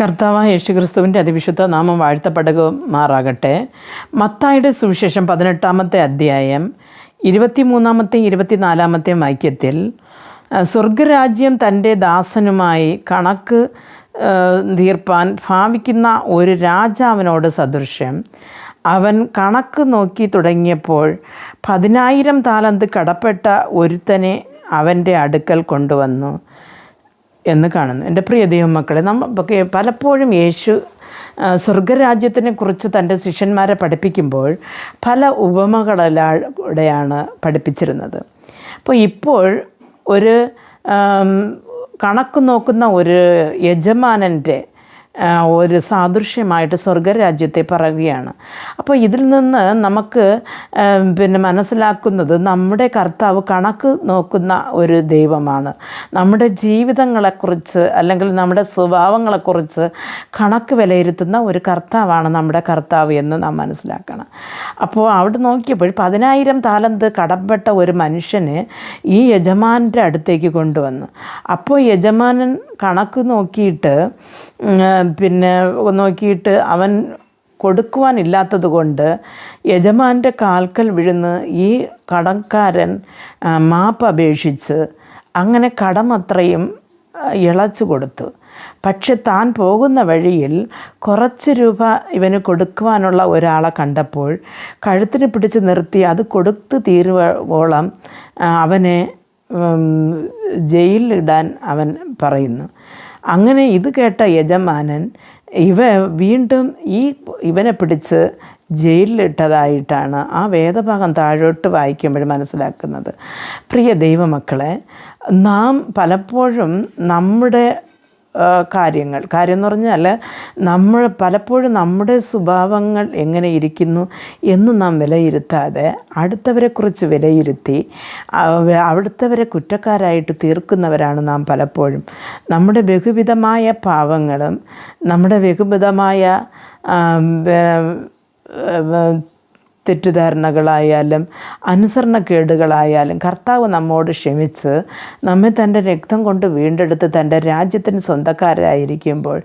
കർത്താവായ യേശുക്രിസ്തുവിന്റെ അതിവിശുദ്ധ നാമം വാഴ്ത്തപ്പെടുമാറാകട്ടെ. മത്തായുടെ സുവിശേഷം പതിനെട്ടാമത്തെ അധ്യായം ഇരുപത്തിമൂന്നാമത്തെ ഇരുപത്തിനാലാമത്തെ വാക്യത്തിൽ സ്വർഗരാജ്യം തന്റെ ദാസനുമായി കണക്ക് തീർപ്പാൻ ഭാവിക്കുന്ന ഒരു രാജാവിനോട് സദൃശ്യം. അവൻ കണക്ക് നോക്കി തുടങ്ങിയപ്പോൾ പതിനായിരം താലന്ത് കടപ്പെട്ട ഒരുത്തനെ അവന്റെ അടുക്കൽ കൊണ്ടുവന്നു. എന്ന് കാണുന്നു. എന്റെ പ്രിയ ദൈവമക്കളെ നമുക്ക് പലപ്പോഴും യേശു സ്വർഗരാജ്യത്തിനെ കുറിച്ച് തന്റെ ശിഷ്യന്മാരെ പഠിപ്പിക്കുമ്പോൾ പല ഉപമകളിലൂടെയാണ് പഠിപ്പിച്ചിരുന്നത്. അപ്പോൾ ഇപ്പോൾ ഒരു കണക്ക് നോക്കുന്ന ഒരു യജമാനന്റെ ഒരു സാദൃശ്യമായിട്ട് സ്വർഗരാജ്യത്തെ പറയുകയാണ്. അപ്പോൾ ഇതിൽ നിന്ന് നമുക്ക് പിന്നെ മനസ്സിലാക്കുന്നത് നമ്മുടെ കർത്താവ് കണക്ക് നോക്കുന്ന ഒരു ദൈവമാണ്. നമ്മുടെ ജീവിതങ്ങളെക്കുറിച്ച് അല്ലെങ്കിൽ നമ്മുടെ സ്വഭാവങ്ങളെക്കുറിച്ച് കണക്ക് വിലയിരുത്തുന്ന ഒരു കർത്താവാണ് നമ്മുടെ കർത്താവ് എന്ന് നാം മനസ്സിലാക്കണം. അപ്പോൾ അവിടെ നോക്കിയപ്പോൾ പതിനായിരം താലന്ത് കടപ്പെട്ട ഒരു മനുഷ്യനെ ഈ യജമാനന്റെ അടുത്തേക്ക് കൊണ്ടുവന്നു. അപ്പോൾ യജമാനൻ കണക്ക് നോക്കിയിട്ട് പിന്നെ നോക്കിയിട്ട് അവൻ കൊടുക്കുവാനില്ലാത്തത് കൊണ്ട് യജമാന്റെ കാൽക്കൽ വിഴുന്ന് ഈ കടക്കാരൻ മാപ്പ് അപേക്ഷിച്ച് അങ്ങനെ കടമത്രയും ഇളച്ചു കൊടുത്തു. പക്ഷെ താൻ പോകുന്ന വഴിയിൽ കുറച്ച് രൂപ ഇവന് കൊടുക്കുവാനുള്ള ഒരാളെ കണ്ടപ്പോൾ കഴുത്തിന് പിടിച്ച് നിർത്തി അത് കൊടുത്ത് തീരുവോളം അവനെ ജയിലിടാൻ അവൻ പറയുന്നു. അങ്ങനെ ഇത് കേട്ട യജമാനൻ ഇവ വീണ്ടും ഈ ഇവനെ പിടിച്ച് ജയിലിലിട്ടതായിട്ടാണ് ആ വേദഭാഗം താഴോട്ട് വായിക്കുമ്പോൾ മനസ്സിലാക്കുന്നത്. പ്രിയ ദൈവമക്കളെ നാം പലപ്പോഴും നമ്മുടെ കാര്യങ്ങൾ. കാര്യം എന്ന് പറഞ്ഞാൽ നമ്മൾ പലപ്പോഴും നമ്മുടെ സ്വഭാവങ്ങൾ എങ്ങനെ ഇരിക്കുന്നു എന്ന് നാം വിലയിരുത്താതെ അടുത്തവരെക്കുറിച്ച് വിലയിരുത്തി അവ- അവിടുത്തവരെ കുറ്റക്കാരായിട്ട് തീർക്കുന്നവരാണ് നാം പലപ്പോഴും. നമ്മുടെ ബഹുവിധമായ പാവങ്ങളും നമ്മുടെ ബഹുവിധമായ തെറ്റിദ്ധാരണകളായാലും അനുസരണക്കേടുകളായാലും കർത്താവ് നമ്മോട് ക്ഷമിച്ച് നമ്മെ തന്റെ രക്തം കൊണ്ട് വീണ്ടെടുത്ത് തന്റെ രാജ്യത്തിന് സ്വന്തക്കാരായിരിക്കുമ്പോൾ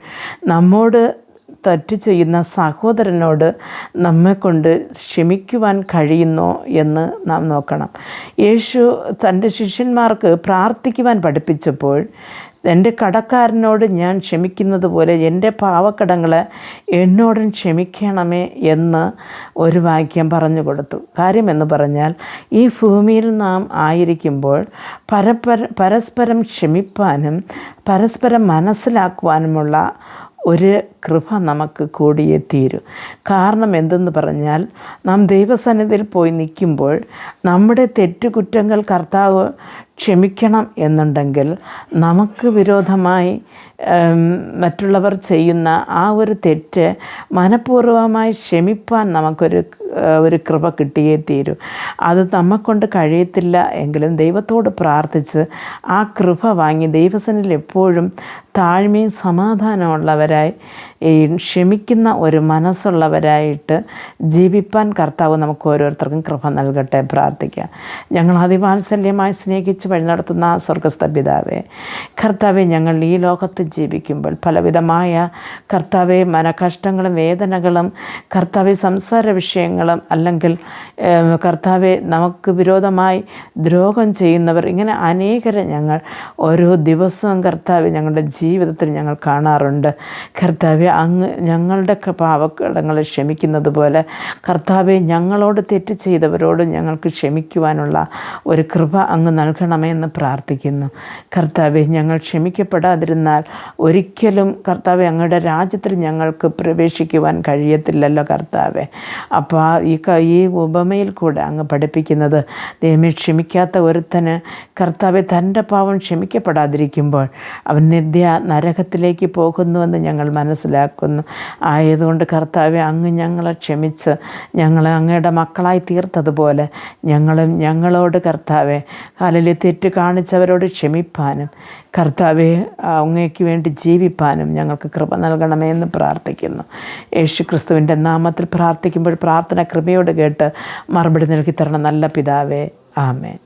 നമ്മോട് തെറ്റ് ചെയ്യുന്ന സഹോദരനോട് നമ്മെക്കൊണ്ട് ക്ഷമിക്കുവാൻ കഴിയുന്നോ എന്ന് നാം നോക്കണം. യേശു തന്റെ ശിഷ്യന്മാർക്ക് പ്രാർത്ഥിക്കുവാൻ പഠിപ്പിച്ചപ്പോൾ എന്റെ കടക്കാരനോട് ഞാൻ ക്ഷമിക്കുന്നത് പോലെ എന്റെ പാവക്കടങ്ങൾ എന്നോടും ക്ഷമിക്കണമേ എന്ന് ഒരു വാക്യം പറഞ്ഞു കൊടുത്തു. കാര്യമെന്ന് പറഞ്ഞാൽ ഈ ഭൂമിയിൽ നാം ആയിരിക്കുമ്പോൾ പരപര പരസ്പരം ക്ഷമിപ്പാനും പരസ്പരം മനസ്സിലാക്കുവാനുമുള്ള ഒരു കൃപ നമുക്ക് കൂടിയേ തീരൂ. കാരണം എന്തെന്ന് പറഞ്ഞാൽ നാം ദൈവസന്നിധിയിൽ പോയി നിൽക്കുമ്പോൾ നമ്മുടെ തെറ്റുകുറ്റങ്ങൾ കർത്താവ് ക്ഷമിക്കണം എന്നുണ്ടെങ്കിൽ നമുക്ക് വിരോധമായി മറ്റുള്ളവർ ചെയ്യുന്ന ആ ഒരു തെറ്റ് മനഃപൂർവമായി ക്ഷമിപ്പാൻ നമുക്കൊരു ഒരു കൃപ കിട്ടിയേ തീരൂ. അത് നമ്മക്കൊണ്ട് കഴിയത്തില്ല എങ്കിലും ദൈവത്തോട് പ്രാർത്ഥിച്ച് ആ കൃപ വാങ്ങി ദൈവസനിൽ എപ്പോഴും താഴ്മയും സമാധാനമുള്ളവരായി ക്ഷമിക്കുന്ന ഒരു മനസ്സുള്ളവരായിട്ട് ജീവിപ്പാൻ കർത്താവ് നമുക്ക് ഓരോരുത്തർക്കും കൃപ നൽകട്ടെ പ്രാർത്ഥിക്കുക ഞങ്ങൾ അതിവാത്സല്യമായി സ്നേഹിച്ച് വഴി നടത്തുന്ന സ്വർഗസ്ഥ പിതാവെ കർത്താവെ ഞങ്ങൾ ഈ ലോകത്ത് ജീവിക്കുമ്പോൾ പലവിധമായ കർത്താവെ മനകഷ്ടങ്ങളും വേദനകളും കർത്താവെ സംസാര വിഷയങ്ങളും അല്ലെങ്കിൽ കർത്താവെ നമുക്ക് വിരോധമായി ദ്രോഹം ചെയ്യുന്നവർ ഇങ്ങനെ അനേകരെ ഞങ്ങൾ ഓരോ ദിവസവും കർത്താവ് ഞങ്ങളുടെ ജീവിതത്തിൽ ഞങ്ങൾ കാണാറുണ്ട്. കർത്താവെ അങ്ങ് ഞങ്ങളുടെ പാവക്കടങ്ങളെ ക്ഷമിക്കുന്നത് പോലെ കർത്താവെ ഞങ്ങളോട് തെറ്റ് ചെയ്തവരോട് ഞങ്ങൾക്ക് ക്ഷമിക്കുവാനുള്ള ഒരു കൃപ അങ്ങ് നൽകണമേ എന്ന് പ്രാർത്ഥിക്കുന്നു. കർത്താവെ ഞങ്ങൾ ക്ഷമിക്കപ്പെടാതിരുന്നാൽ ഒരിക്കലും കർത്താവെ അങ്ങയുടെ രാജ്യത്തിൽ ഞങ്ങൾക്ക് പ്രവേശിക്കുവാൻ കഴിയത്തില്ലല്ലോ കർത്താവെ. അപ്പോൾ ഈ ഈ ഉപമയിൽ കൂടെ അങ്ങ് പഠിപ്പിക്കുന്നത് ദൈവമേ ക്ഷമിക്കാത്ത ഒരുത്തന് കർത്താവെ തന്റെ പാവം ക്ഷമിക്കപ്പെടാതിരിക്കുമ്പോൾ അവൻ നിത്യ നരകത്തിലേക്ക് പോകുന്നുവെന്ന് ഞങ്ങൾ മനസ്സിലാക്കുന്നു. ആയതുകൊണ്ട് കർത്താവെ അങ്ങ് ഞങ്ങളെ ക്ഷമിച്ച് ഞങ്ങളെ അങ്ങയുടെ മക്കളായി തീർത്തതുപോലെ ഞങ്ങളും ഞങ്ങളോട് കർത്താവെ കാലിലെ തെറ്റ് കാണിച്ചവരോട് ക്ഷമിപ്പാനും കർത്താവെ അങ്ങേക്ക് വേണ്ടി ജീവിപ്പാനും ഞങ്ങൾക്ക് കൃപ നൽകണമേ എന്ന് പ്രാർത്ഥിക്കുന്നു. യേശു ക്രിസ്തുവിന്റെ നാമത്തിൽ പ്രാർത്ഥിക്കുമ്പോൾ പ്രാർത്ഥന കൃപയോട് കേട്ട് മറുപടി നൽകി തരണം നല്ല പിതാവേ. ആമേ